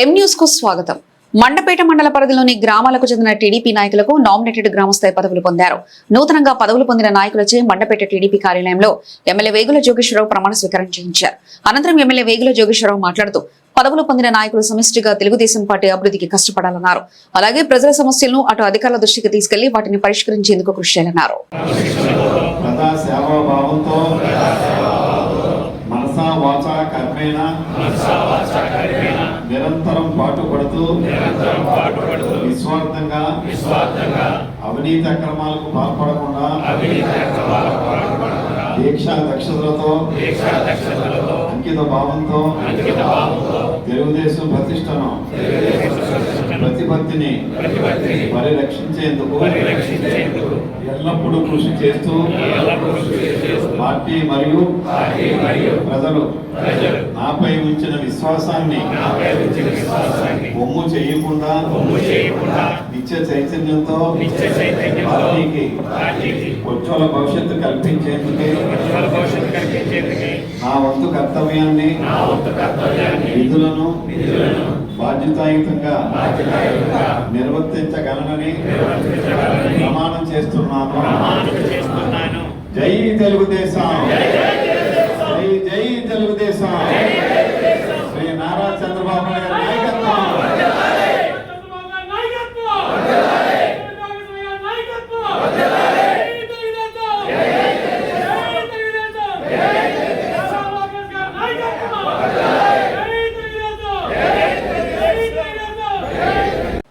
ఎం న్యూస్కు స్వాగతం. మండపేట మండల పరిధిలోని గ్రామాలకు చెందిన టీడీపీ నాయకులకు నామినేటెడ్ గ్రామస్థాయి పదవులు పొందారు. నూతనంగా పదవులు పొందిన నాయకులచే మండపేట టీడీపీ కార్యాలయంలో ఎమ్మెల్యే వేగుల జోగేశ్వరరావు ప్రమాణ స్వీకారం చేయించారు. అనంతరం ఎమ్మెల్యే వేగుల జోగేశ్వరరావు మాట్లాడుతూ పదవులు పొందిన నాయకులు సమిష్టిగా తెలుగుదేశం పార్టీ అభివృద్ధికి కష్టపడాలన్నారు. అలాగే ప్రజల సమస్యలను అటు అధికారుల దృష్టికి తీసుకెళ్ళి వాటిని పరిష్కరించేందుకు కృషి చేయాలన్నారు. కర్మేణ నిరంతరం పాటుపడుతూ నిస్వార్థంగా అవినీతి అక్రమాలకు పాల్పడకుండా దీక్షా దక్షతలతో అంకిత భావంతో తెలుగుదేశం ప్రతిష్టను ప్రతిపత్తిని పరిరక్షించేందుకు ఎల్లప్పుడూ కృషి చేస్తూ పార్టీ మరియు ప్రజలు నాపై ఉంచిన విశ్వాసాన్ని ఒమ్ము చేయకుండా నిత్య చైతన్యంతో పార్టీకి ఉజ్వల భవిష్యత్తు కల్పించేందుకే నా వంతు కర్తవ్యాన్ని విధులను బాధ్యతాయుతంగా నిర్వర్తించగలనని ప్రమాణం చేస్తున్నాను. జై తెలుగుదేశం.